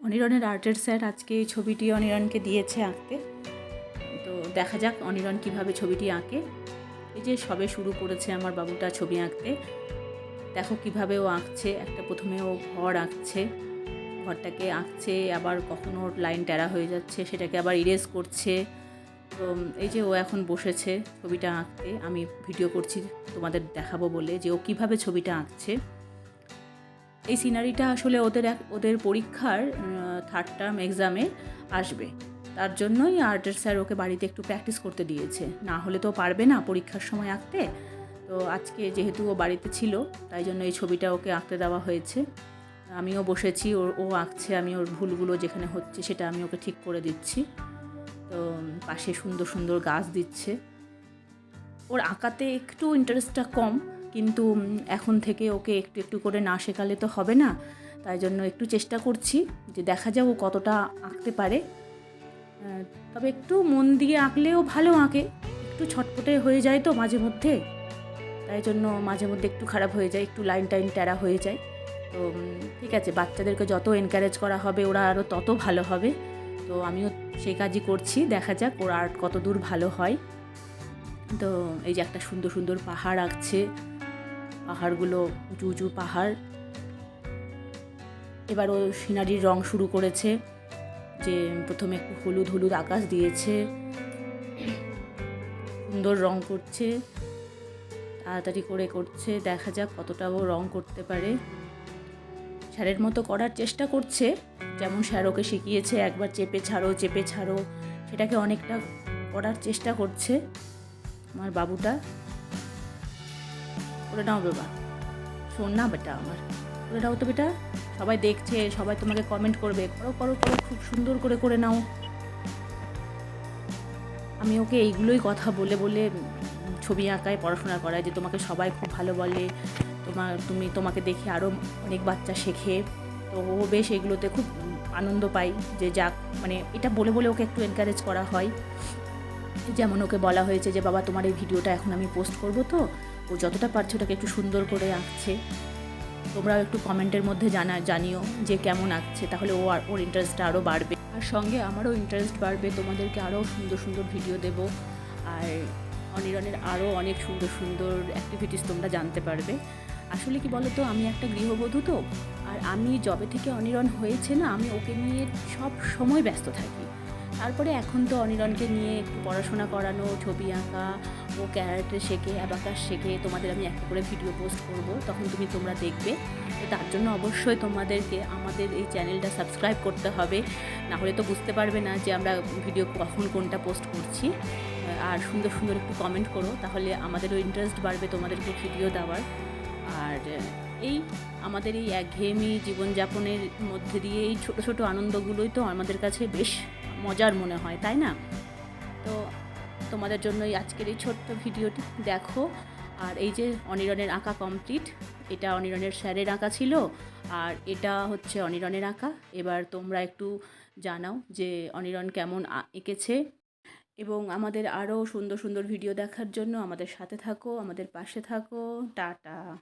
অনিরনের আর্টের স্যার আজকে এই ছবিটি অনিরণকে দিয়েছে আঁকতে। তো দেখা যাক অনিরণ কীভাবে ছবিটি আঁকে। এই যে সবে শুরু করেছে আমার বাবুটা ছবি আঁকতে। দেখো কীভাবে ও আঁকছে, একটা প্রথমে ও ঘর আঁকছে। ঘরটাকে আঁকছে, আবার কখনো লাইন টেরা হয়ে যাচ্ছে, সেটাকে আবার ইরেজ করছে। তো এই যে ও এখন বসেছে ছবিটা আঁকতে। আমি ভিডিও করছি, তোমাদের দেখাবো বলে যে ও কীভাবে ছবিটা আঁকছে। এই সিনারিটা আসলে ওদের এক, ওদের পরীক্ষার থার্ড টার্ম এক্সামে আসবে। তার জন্যই আর্টের স্যার ওকে বাড়িতে একটু প্র্যাকটিস করতে দিয়েছে। না হলে তো পারবে না পরীক্ষার সময় আঁকতে। তো আজকে যেহেতু ও বাড়িতে ছিল, তাই জন্য এই ছবিটা ওকে আঁকতে দেওয়া হয়েছে। আমিও বসেছি ওর ও আঁকছে, আমি ওর ভুলগুলো যেখানে হচ্ছে সেটা আমি ওকে ঠিক করে দিচ্ছি। তো পাশে সুন্দর সুন্দর গাছ দিচ্ছে। ওর আঁকাতে একটু ইন্টারেস্টটা কম কিন্তু এখন থেকে ওকে একটু একটু করে না শেখালে তো হবে না। তাই জন্য একটু চেষ্টা করছি যে দেখা যাক ও কতটা আঁকতে পারে। তবে একটু মন দিয়ে আঁকলেও ভালো আঁকে। একটু ছটপটে হয়ে যায় তো মাঝে মধ্যে। তাই জন্য মাঝে মধ্যে একটু খারাপ হয়ে যায়, একটু লাইন টাইন ট্যারা হয়ে যায়। তো ঠিক আছে, বাচ্চাদেরকে যত এনকারেজ করা হবে, ওরা আরও তত ভালো হবে। তো আমিও সেই কাজই করছি, দেখা যাক ওর আর্ট কত দূর ভালো হয়। তো, এই যে একটা সুন্দর সুন্দর পাহাড় আঁকছে। পাহাড়গুলো উঁচু উঁচু পাহাড়। এবার ও সিনারির রং শুরু করেছে, যে প্রথমে একটু হলুদ হলুদ আকাশ দিয়েছে। সুন্দর রং করছে, তাড়াতাড়ি করে করছে, দেখা যাক কতটা ও রং করতে পারে। স্যারের মতো করার চেষ্টা করছে, যেমন স্যার ওকে শিখিয়েছে, একবার চেপে ছাড়ো চেপে ছাড়ো, সেটাকে অনেকটা করার চেষ্টা করছে। আমার বাবুটা করে নাও বাবা। শোন না বেটা আমার। করে নাও তো বেটা। সবাই দেখছে, সবাই তোমাকে কমেন্ট করবে। করো করো করো, খুব সুন্দর করে করে নাও। আমি ওকে এইগুলোই কথা বলে বলে ছবি আঁকায়, পড়াশোনা করায় যে তোমাকে সবাই খুব ভালো বলে। তোমার তুমি তোমাকে দেখে আরও অনেক বাচ্চা শেখে। তো ও বেশ এগুলোতে খুব আনন্দ পাই যে যাক মানে এটা বলে বলে ওকে একটু এনকারেজ করা হয়। যেমন ওকে বলা হয়েছে যে, বাবা, তোমার এই ভিডিওটা এখন আমি পোস্ট করব তো। ও যতটা পারছে ওটাকে একটু সুন্দর করে আঁকছে। তোমরাও একটু কমেন্টের মধ্যে জানা, জানিও যে কেমন আঁকছে, তাহলে ও আর, ওর ইন্টারেস্টটা আরও বাড়বে। আর সঙ্গে আমারও ইন্টারেস্ট বাড়বে, তোমাদেরকে আরও সুন্দর সুন্দর ভিডিও দেব। আর অনিরনের আরও অনেক সুন্দর সুন্দর অ্যাক্টিভিটিস তোমরা জানতে পারবে। আসলে কি বলো তো আমি একটা গৃহবধূ তো, আর আমি জবে থেকে অনিরন হয়েছে না, আমি ওকে নিয়ে সব সময় ব্যস্ত থাকি। তারপরে এখন তো অনিরনকে নিয়ে একটু পড়াশোনা করানো, ছবি আঁকা, ও ক্যারেক্টার শেখে, অ্যাবাকাস শেখে, তোমাদের আমি একটা করে ভিডিও পোস্ট করব, তখন তুমি তোমরা দেখবে। তো তার জন্য অবশ্যই তোমাদেরকে আমাদের এই চ্যানেলটা সাবস্ক্রাইব করতে হবে, না হলে তো বুঝতে পারবে না যে আমরা ভিডিও কখন কোনটা পোস্ট করছি। আর সুন্দর সুন্দর একটু কমেন্ট করো, তাহলে আমাদেরও ইন্টারেস্ট বাড়বে তোমাদেরকে ভিডিও দেওয়ার। আর এই আমাদের এই একঘেয়েমি জীবনযাপনের মধ্যে দিয়ে এই ছোটো ছোটো আনন্দগুলোই তো আমাদের কাছে বেশ মজার মনে হয়, তাই না? তো তোমাদের জন্য এই আজকের এই ছোট্ট ভিডিওটি। দেখো, আর এই যে অনিরনের আঁকা কমপ্লিট এটা অনিরনের স্যারের আঁকা ছিল, আর এটা হচ্ছে অনিরনের আঁকা। এবার তোমরা একটু জানাও যে অনিরন কেমন এঁকেছে। এবং আমাদের আরও সুন্দর সুন্দর ভিডিও দেখার জন্য আমাদের সাথে থাকো, আমাদের পাশে থাকো। টাটা।